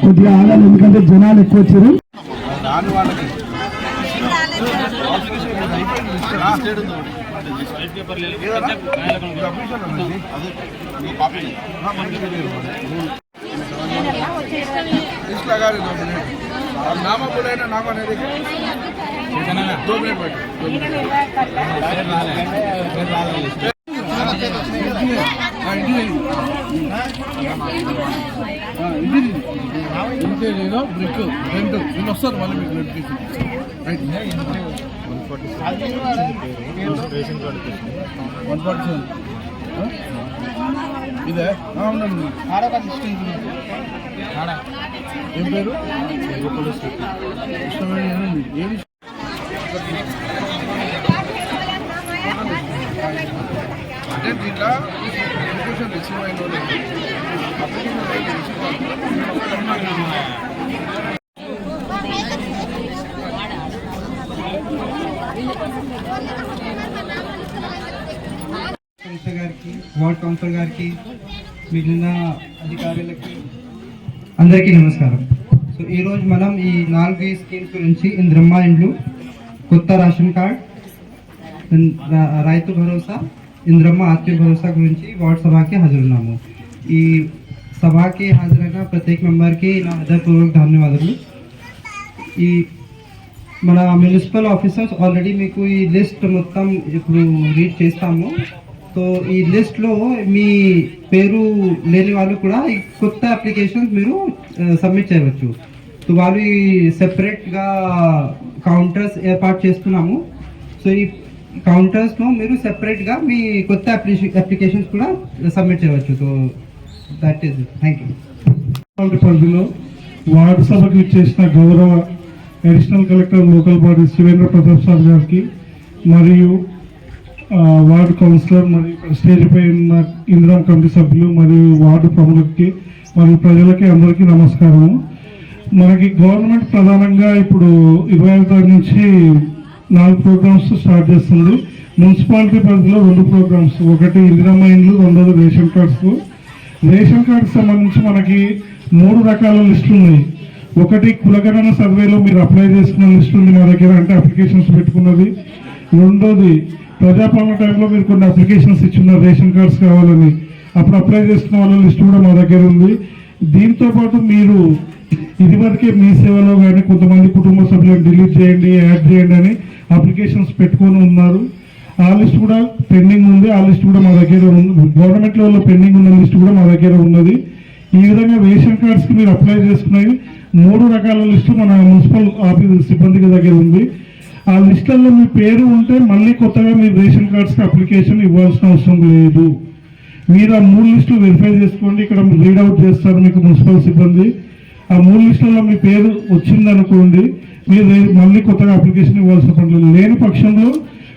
కొద్దిగా ఆడాలి ఎందుకంటే జనాలు ఎక్కువ వచ్చారు. నామ కూడా నామ అనేది ఇంతే బ్రిక్ రెండు నేను మళ్ళీ మీకు నోటిఫికేషన్ వన్ ఫార్టీ సెవెన్ ఇదే అవునండి ఏం పేరు ఇష్టమైన అప్లికేషన్ గారికి వార్డ్ కౌన్సిలర్ గారికి మిగిలిన అధికారులకి అందరికీ నమస్కారం. సో ఈరోజు మనం ఈ నాలుగు స్కీమ్స్ గురించి ఇంద్రమ్మ ఇండ్లు కొత్త రేషన్ కార్డ్ రైతు భరోసా ఇంద్రమ్మ ఆత్మీయ భరోసా గురించి వార్డ్ సభకి హాజరున్నాము. ఈ సభకి హాజరైన ప్రత్యేక మెంబర్కి నా హృదయపూర్వక ధన్యవాదాలు ఈ మన మున్సిపల్ ఆఫీసర్స్ ఆల్రెడీ మీకు ఈ లిస్ట్ మొత్తం ఇప్పుడు రీడ్ చేస్తాము. సో ఈ లిస్ట్లో మీ పేరు లేని వాళ్ళు కూడా ఈ కొత్త అప్లికేషన్స్ మీరు సబ్మిట్ చేయవచ్చు. సో వాళ్ళు ఈ సెపరేట్గా కౌంటర్స్ ఏర్పాటు చేస్తున్నాము. సో ఈ కౌంటర్స్ మీరు సెపరేట్గా మీ కొత్త అప్లికేషన్స్ కూడా సబ్మిట్ చేయవచ్చు. So that is thank you పరిధిలో వార్డు సభకు ఇచ్చేసిన గౌరవ additional collector local body Shivendra Pratap sir గారికి మరియు వార్డు కౌన్సిలర్ మరియు స్టేజ్పై ఉన్న ఇందిరా కమిటీ సభ్యులు మరియు వార్డు ప్రముఖులకి మరియు ప్రజలకి అందరికీ నమస్కారము. మనకి గవర్నమెంట్ ప్రధానంగా ఇప్పుడు ఇరవై ఐదు తారీఖు నుంచి నాలుగు ప్రోగ్రామ్స్ స్టార్ట్ చేస్తుంది. మున్సిపాలిటీ పరిధిలో రెండు ప్రోగ్రామ్స్. ఒకటి ఇందిరమ్మ ఇండ్లు రెండోది రేషన్ కార్డ్స్. రేషన్ కార్డు సంబంధించి మనకి మూడు రకాల లిస్టులు ఉన్నాయి. ఒకటి కులగణన సర్వేలో మీరు అప్లై చేసుకున్న లిస్ట్ ఉంది మా దగ్గర అంటే అప్లికేషన్స్ పెట్టుకున్నది. రెండోది ప్రజాపాలన టైంలో మీరు కొన్ని అప్లికేషన్స్ ఇచ్చున్నారు రేషన్ కార్డ్స్ కావాలని. అప్పుడు అప్లై చేసుకున్న వాళ్ళ లిస్ట్ కూడా మా దగ్గర ఉంది. దీంతో పాటు మీరు ఇదివరకే మీ సేవలో కానీ కొంతమంది కుటుంబ సభ్యులను డిలీట్ చేయండి యాడ్ చేయండి అని అప్లికేషన్స్ పెట్టుకొని ఉన్నారు. ఆ లిస్ట్ కూడా పెండింగ్ ఉంది. ఆ లిస్ట్ కూడా మా దగ్గర ఉంది గవర్నమెంట్ లెవెల్లో పెండింగ్ ఉన్న లిస్ట్ కూడా మా దగ్గర ఉన్నది. ఈ విధంగా రేషన్ కార్డ్స్కి మీరు అప్లై చేసుకునేవి మూడు రకాల లిస్టు మన మున్సిపల్ ఆఫీస్ సిబ్బందికి దగ్గర ఉంది. ఆ లిస్టుల్లో మీ పేరు ఉంటే మళ్ళీ కొత్తగా మీరు రేషన్ కార్డ్స్కి అప్లికేషన్ ఇవ్వాల్సిన అవసరం లేదు. మీరు ఆ మూడు లిస్టులు వెరిఫై చేసుకోండి. ఇక్కడ రీడౌట్ చేస్తారు మీకు మున్సిపల్ సిబ్బంది. ఆ మూడు లిస్టులలో మీ పేరు వచ్చిందనుకోండి మళ్ళీ కొత్తగా అప్లికేషన్ ఇవ్వాల్సిన పని లేదు. లేని పక్షంలో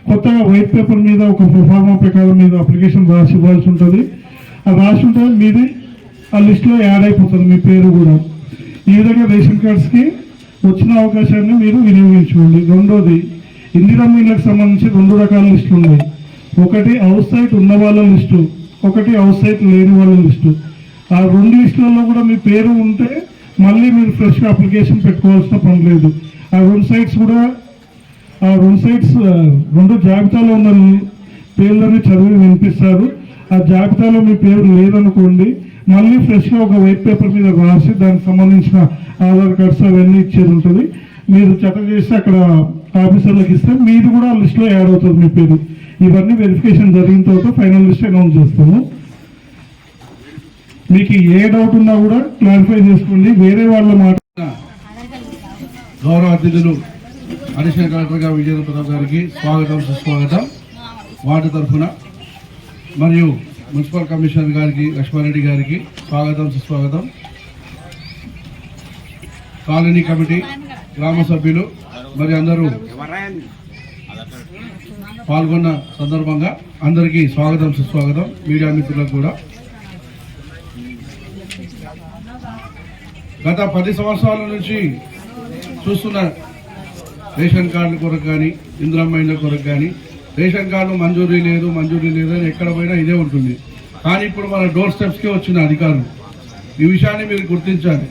కొత్తగా వైట్ పేపర్ మీద ఒక ప్రొఫార్మా ప్రకారం మీద అప్లికేషన్ రాసి ఇవ్వాల్సి ఉంటుంది. అది రాసి ఉంటుంది మీది ఆ లిస్టులో యాడ్ అయిపోతుంది మీ పేరు కూడా. ఈ విధంగా రేషన్ కార్డ్స్కి వచ్చిన అవకాశాన్ని మీరు వినియోగించుకోండి. రెండోది ఇందిరా ఇళ్ళకి సంబంధించి రెండు రకాల లిస్టులు ఉన్నాయి. ఒకటి అవుట్ సైట్ ఉన్న వాళ్ళ లిస్టు. ఒకటి అవుట్ సైట్ లేని వాళ్ళ లిస్టు. ఆ రెండు లిస్టులలో కూడా మీ పేరు ఉంటే మళ్ళీ మీరు ఫ్రెష్గా అప్లికేషన్ పెట్టుకోవాల్సిన పని లేదు. ఆ వెబ్సైట్స్ సైట్స్ కూడా ఆ వెబ్సైట్స్ సైట్స్ రెండు జాబితాలో ఉన్న పేర్లని చదివి వినిపిస్తారు. ఆ జాబితాలో మీ పేరు లేదనుకోండి మళ్ళీ ఫ్రెష్గా ఒక వైట్ పేపర్ మీద రాసి దానికి సంబంధించిన ఆధార్ కార్డ్స్ అవన్నీ ఇచ్చేది ఉంటుంది. మీరు చెత్త చేసి అక్కడ ఆఫీసర్లకు ఇస్తే మీరు కూడా ఆ లిస్ట్లో యాడ్ అవుతుంది మీ పేరు. ఇవన్నీ వెరిఫికేషన్ జరిగిన తర్వాత ఫైనల్ లిస్ట్ అనౌన్స్ చేస్తాము. మీకు ఏ డౌట్ ఉన్నా కూడా క్లారిఫై చేసుకోండి. వేరే వాళ్ళ మాట గౌరవ అతిథులు అడిషనల్ కలెక్టర్గా విజేంద్ర ప్రతాప్ గారికి స్వాగతం సుస్వాగతం. వార్డు తరఫున మరియు మున్సిపల్ కమిషనర్ గారికి లక్ష్మారెడ్డి గారికి స్వాగతం సుస్వాగతం. కాలనీ కమిటీ గ్రామ సభ్యులు మరి అందరూ పాల్గొన్న సందర్భంగా అందరికీ స్వాగతం సుస్వాగతం. మీడియా మిత్రులకు కూడా. గత పది సంవత్సరాల నుంచి చూస్తున్న రేషన్ కార్డుల కొరకు కానీ ఇంద్రమ్మైన కొరకు కానీ రేషన్ కార్డు మంజూరీ లేదు మంజూరీ లేదు అని ఎక్కడ పోయినా ఇదే ఉంటుంది. కానీ ఇప్పుడు మన డోర్ స్టెప్స్కే వచ్చిన అధికారులు. ఈ విషయాన్ని మీరు గుర్తించాలి.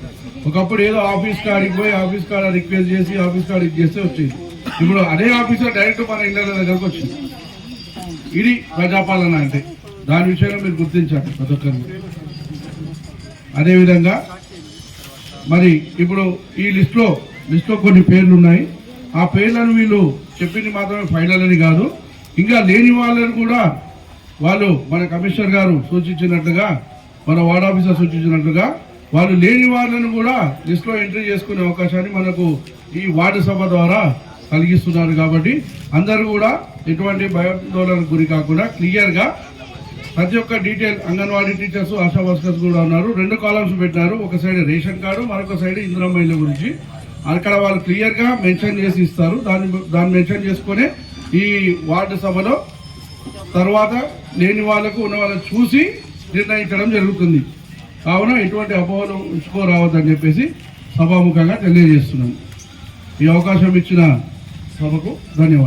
ఒకప్పుడు ఏదో ఆఫీస్ కాడికి పోయి ఆఫీస్ కాడ రిక్వెస్ట్ చేసి ఆఫీస్ కాడికి చేస్తే వచ్చింది. ఇప్పుడు అదే ఆఫీసర్ డైరెక్ట్ మన ఇళ్ళ దగ్గరకు వచ్చింది. ఇది ప్రజాపాలన అంటే. దాని విషయంలో మీరు గుర్తించాలి ప్రతి ఒక్కరు అదేవిధంగా మరి ఇప్పుడు ఈ లిస్ట్లో లిస్ట్లో కొన్ని పేర్లు ఉన్నాయి ఆ పేర్లను వీళ్ళు చెప్పింది మాత్రమే ఫైనల్ అని కాదు. ఇంకా లేని వాళ్ళని కూడా వాళ్ళు మన కమిషనర్ గారు సూచించినట్లుగా మన వార్డ్ ఆఫీసర్ సూచించినట్లుగా వాళ్ళు లేని వాళ్ళను కూడా లిస్ట్లో ఎంట్రీ చేసుకునే అవకాశాన్ని మనకు ఈ వార్డు సభ ద్వారా కలిగిస్తున్నారు కాబట్టి అందరూ కూడా ఎటువంటి భయాందోళనకు గురి కాకుండా క్లియర్గా ప్రతి ఒక్క detail anganwadi teachers ASHA workers కూడా ఉన్నారు. రెండు కాలమ్స్ పెట్టినారు ఒక సైడ్ రేషన్ కార్డు మరొక సైడ్ ఇందిరమ్మ గురించి. అక్కడ వాళ్ళు క్లియర్గా మెన్షన్ చేసి ఇస్తారు. దాన్ని దాన్ని మెన్షన్ చేసుకొని ఈ వార్డు సభలో తర్వాత లేని వాళ్ళకు ఉన్న వాళ్ళని చూసి నిర్ణయించడం జరుగుతుంది. కావున ఎటువంటి అపోహలు ఉంచుకోరావద్దని చెప్పేసి సభాముఖంగా తెలియజేస్తున్నాను ఈ అవకాశం ఇచ్చిన సభకు ధన్యవాదాలు.